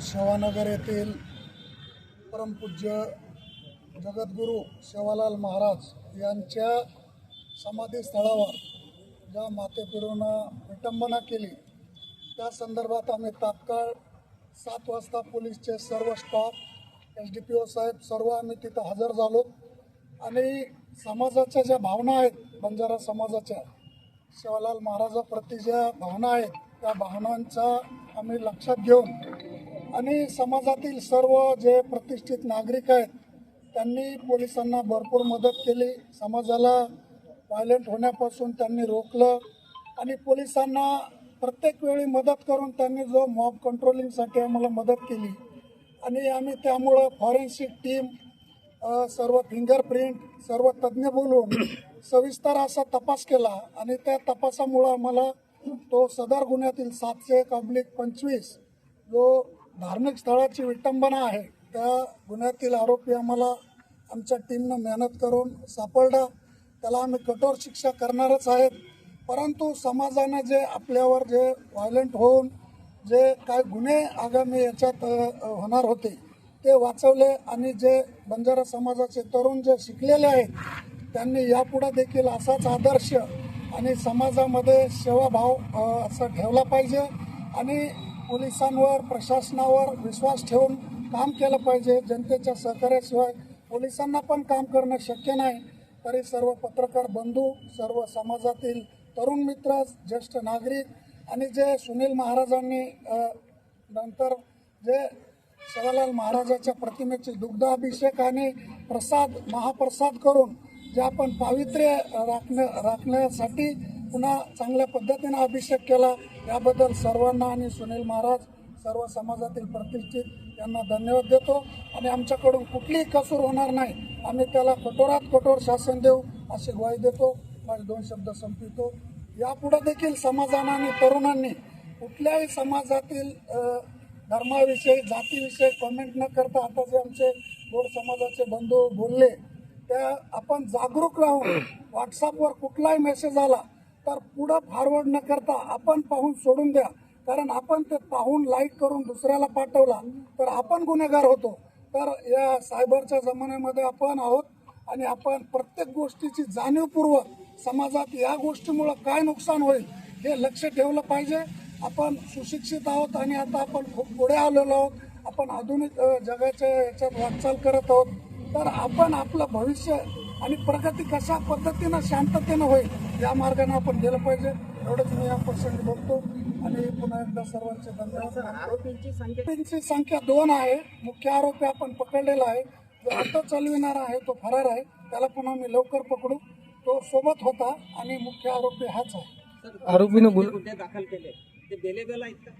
सेवानगर येथील परमपूज्य जगद्गुरू सेवालाल महाराज यांच्या समाधीस्थळावर ज्या मातेपिढूनं विटंबना केली त्या संदर्भात आम्ही तात्काळ सात वाजता पोलीसचे सर्व staff S D P O साहेब सर्व आम्ही तिथं हजर झालो. आणि समाजाच्या ज्या भावना आहेत बंजारा समाजाच्या शिवालाल महाराजाप्रती ज्या भावना आहेत त्या भावनांचा आम्ही लक्षात घेऊन आणि समाजातील सर्व जे प्रतिष्ठित नागरिक आहेत त्यांनी पोलिसांना भरपूर मदत केली. समाजाला व्हायलेंट होण्यापासून त्यांनी रोखलं आणि पोलिसांना प्रत्येक वेळी मदत करून त्यांनी जो मॉब कंट्रोलिंगसाठी आम्हाला मदत केली. आणि आम्ही त्यामुळं फॉरेन्सिक टीम सर्व फिंगरप्रिंट सर्व तज्ज्ञ बोलून सविस्तर असा तपास केला आणि त्या तपासामुळं आम्हाला तो सदर गुन्ह्यातील सातशे ऑब्लिक पंचवीस जो धार्मिक स्थळाची विटंबना आहे त्या गुन्ह्यातील आरोपी आम्हाला आमच्या टीमनं मेहनत करून सापडला. त्याला आम्ही कठोर शिक्षा करणारच आहेत. परंतु समाजानं जे आपल्यावर जे व्हायलंट होऊन जे काय गुन्हे आगामी याच्यात होणार होते ते वाचवले आणि जे बंजारा समाजाचे तरुण जे शिकलेले आहेत त्यांनी यापुढे देखील असाच आदर्श आणि समाजामध्ये सेवाभाव असा ठेवला पाहिजे. आणि पोलिसांवर प्रशासनावर विश्वास ठेवून काम केलं पाहिजे. जनतेच्या सहकार्याशिवाय पोलिसांना पण काम करणं शक्य नाही. तरी सर्व पत्रकार बंधू सर्व समाजातील तरुण मित्र ज्येष्ठ नागरिक आणि जे सुनील महाराजांनी नंतर जे शिवालाल महाराजाच्या प्रतिमेचे दुग्धाभिषेक आणि प्रसाद महाप्रसाद करून जे आपण पावित्र्य राखण्या राखण्यासाठी पुन्हा चांगल्या पद्धतीनं अभिषेक केला. याबद्दल सर्वांना आणि सुनील महाराज सर्व समाजातील प्रतिष्ठित यांना धन्यवाद देतो. आणि आमच्याकडून कुठलीही कसूर होणार नाही. आम्ही त्याला कठोरात कठोर शासन देऊ अशी ग्वाही देतो. माझे दोन शब्द संपवितो. यापुढे देखील समाजानं आणि तरुणांनी कुठल्याही समाजातील धर्माविषयी जातीविषयी कमेंट न करता आता जे आमचे गोड समाजाचे बंधू बोलले. त्या आपण जागरूक राहून व्हॉट्सअपवर कुठलाही मेसेज आला तर पुढं फॉरवर्ड न करता आपण पाहून सोडून द्या. कारण आपण ते पाहून लाईक करून दुसऱ्याला पाठवला तर आपण गुन्हेगार होतो. तर या सायबरच्या जमान्यामध्ये आपण आहोत आणि आपण प्रत्येक गोष्टीची जाणीवपूर्वक समाजात या गोष्टीमुळं काय नुकसान होईल हे लक्ष ठेवलं पाहिजे. आपण सुशिक्षित आहोत आणि आता आपण खूप पुढे आलेलो आहोत. आपण आधुनिक जगाच्या याच्यात वाटचाल करत आहोत. तर आपण आपलं भविष्य आणि प्रगती कशा पद्धतीनं शांततेनं होईल या मार्गाने आपण गेलं पाहिजे. एवढंच मी या प्रसंगी बघतो. आणि पुन्हा एकदा सर्वांचे धन्यवाद. आरोपींची संख्या दोन आहे. मुख्य आरोपी आपण पकडलेला आहे. जो ऑटो चालविणारा आहे तो फरार आहे. त्याला पण आम्ही लवकर पकडू. तो सोबत होता आणि मुख्य आरोपी हाच आहे. आरोपीनं गुन्हा गुन्हे दाखल केले? ते बेलेबल आहेत का?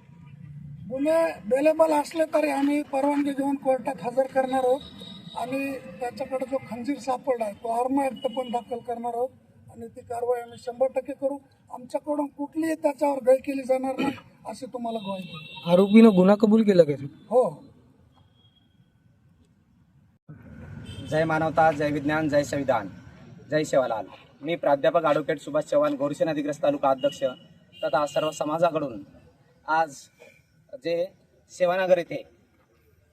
गुन्हे बेलेबल असले तरी आम्ही परवानगी घेऊन कोर्टात हजर करणार आहोत. आणि त्याच्याकडे जो खंजीर सापडला आहे तो आर्म ॲक्ट पण दाखल करणार आहोत आणि ती कारवाई आम्ही शंभर टक्के करू. आमच्याकडून कुठलीही त्याच्यावर गय केली जाणार नाही अशी तुम्हाला ग्वाही देतो. आरोपीनं गुन्हा कबूल केला का सर? हो. जय मानवता जय विज्ञान जय संविधान. जय सेवालाल मी प्राध्यापक ॲडव्होकेट सुभाष चव्हाण गोरशी नदीग्रस्त तालुका अध्यक्ष तथा सर्व समाजाकडून आज जे सेवानगर येथे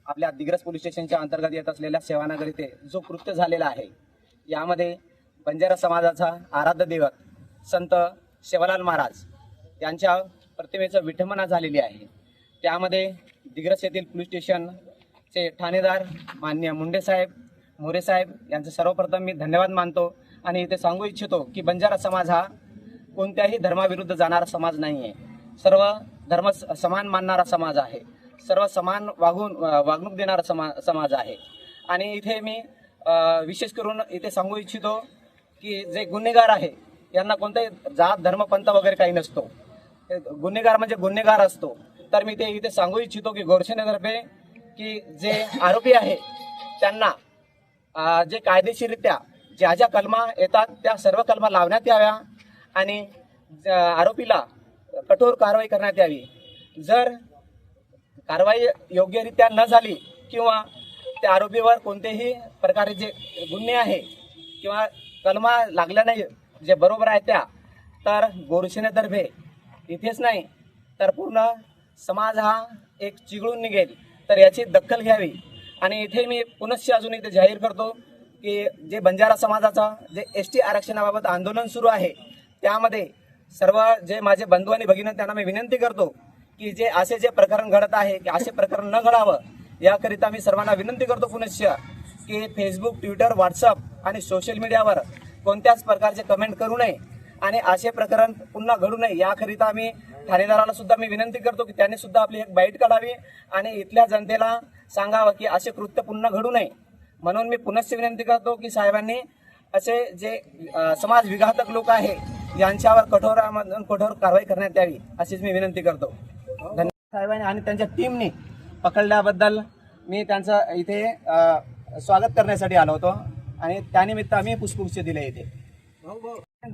आपल्या दिग्रस पोलीस स्टेशनच्या अंतर्गत येत असलेल्या सेवानगर येथे जो कृत्य झालेला आहे यामध्ये बंजारा समाजाचा आराध्य दैवत संत शेवालाल महाराज यांच्या प्रतिमेचं विठंबना झालेली आहे. त्यामध्ये दिग्रस येथील पोलीस स्टेशनचे ठाणेदार मान्य मुंडे साहेब यांचं सर्वप्रथम मी धन्यवाद मानतो आणि इथे सांगू इच्छितो की बंजारा समाज हा कोणत्याही धर्माविरुद्ध जाणारा समाज नाही आहे सर्व धर्म स- समान मानणारा समाज आहे. सर्व समान वागून वागणूक देणारा समा समाज आहे. आणि इथे मी विशेष करून इथे सांगू इच्छितो की जे गुन्हेगार आहे यांना कोणताही जात धर्म पंथ वगैरे काही नसतो. हे गुन्हेगार म्हणजे गुन्हेगार असतो. तर मी ते इथे सांगू इच्छितो की गोरसेनेतर्फे की जे आरोपी आहे त्यांना जे कायदेशीररित्या ज्या ज्या कलमा येतात त्या सर्व कलमा लावण्यात याव्या आणि ज- आरोपीला कठोर कारवाई करण्यात यावी. जर कारवाई योग्यरित्या न झाली किंवा त्या आरोपीवर कोणतेही प्रकारे जे गुन्हे आहे किंवा कलमा लागल्या नाही जे बरोबर आहे त्या तर गोरसेनेतर्फे इथेच नाही तर पूर्ण समाज हा एक चिघळून निघेल. तर याची दखल घ्यावी. आणि इथे मी पुनश्च अजून इथे जाहीर करतो की जे बंजारा समाजाचा जे एस टी आरक्षणाबाबत आंदोलन सुरू आहे त्यामध्ये सर्व जे माझे बंधू आणि भगिनी त्यांना मी विनंती करतो की जे असे जे प्रकरण घडत आहे की असे प्रकरण न घडावं याकरिता मी सर्वांना विनंती करतो पुनश्च की फेसबुक ट्विटर व्हॉट्सअप आणि सोशल मीडियावर कोणत्याच प्रकारचे कमेंट करू नये. आणि असे प्रकरण पुन्हा घडू नये याकरिता मी ठाणेदाराला सुद्धा मी विनंती करतो की त्यांनी सुद्धा आपली एक बाईट काढावी आणि इथल्या जनतेला सांगावं की असे कृत्य पुन्हा घडू नये. म्हणून मी पुनश्च विनंती करतो की साहेबांनी असे जे समाज विघातक लोक आहे यांच्यावर कठोरामधून कठोर कारवाई करण्यात यावी अशीच मी विनंती करतो. धन्यवाद साहेबांनी आणि त्यांच्या टीमने पकडल्याबद्दल मी त्यांचं इथे स्वागत करण्यासाठी आलो होतो. आणि त्यानिमित्त आम्ही पुष्पगुच्छ दिले इथे.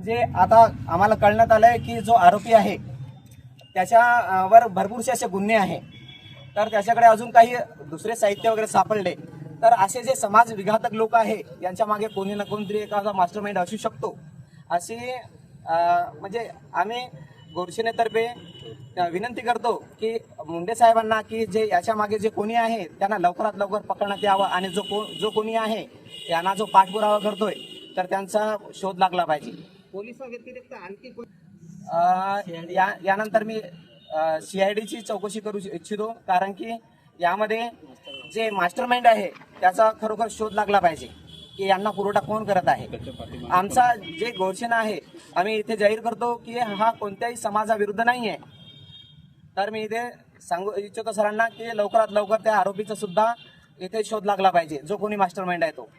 जे आता आम्हाला कळण्यात आलंय की जो आरोपी आहे त्याच्यावर भरपूरसे असे गुन्हे आहे. तर त्याच्याकडे अजून काही दुसरे साहित्य वगैरे सापडले. तर असे जे समाज विघातक लोक आहे यांच्या मागे कोणी ना कोणतरी एखादा मास्टर माइंड असू शकतो. अशी म्हणजे आम्ही गोडसेनेतर्फे विनंती करतो की मुंडे साहेबांना की जे याच्या मागे जे कोणी आहे त्यांना लवकरात लवकर पकडण्यात यावं आणि जो को जो कोणी आहे त्यांना जो पाठपुरावा करतोय तर त्यांचा शोध लागला पाहिजे. पोलिसा व्यतिरिक्त आणखी या यानंतर मी सी आय डीची चौकशी करू इच्छितो कारण की यामध्ये जे मास्टर माइंड आहे त्याचा खरोखर शोध लागला पाहिजे की यांना पुरवठा कोण करत आहे. आमचा जे घोषणा आहे आम्ही इथे जाहीर करतो की हा कोणत्याही समाजाविरुद्ध नाही आहे तर मी इथे सांगू इच्छितो सरांना की लवकरात लवकर त्या आरोपीचा सुद्धा इथे शोध लागला पाहिजे जो कोणी मास्टर माइंड आहे तो.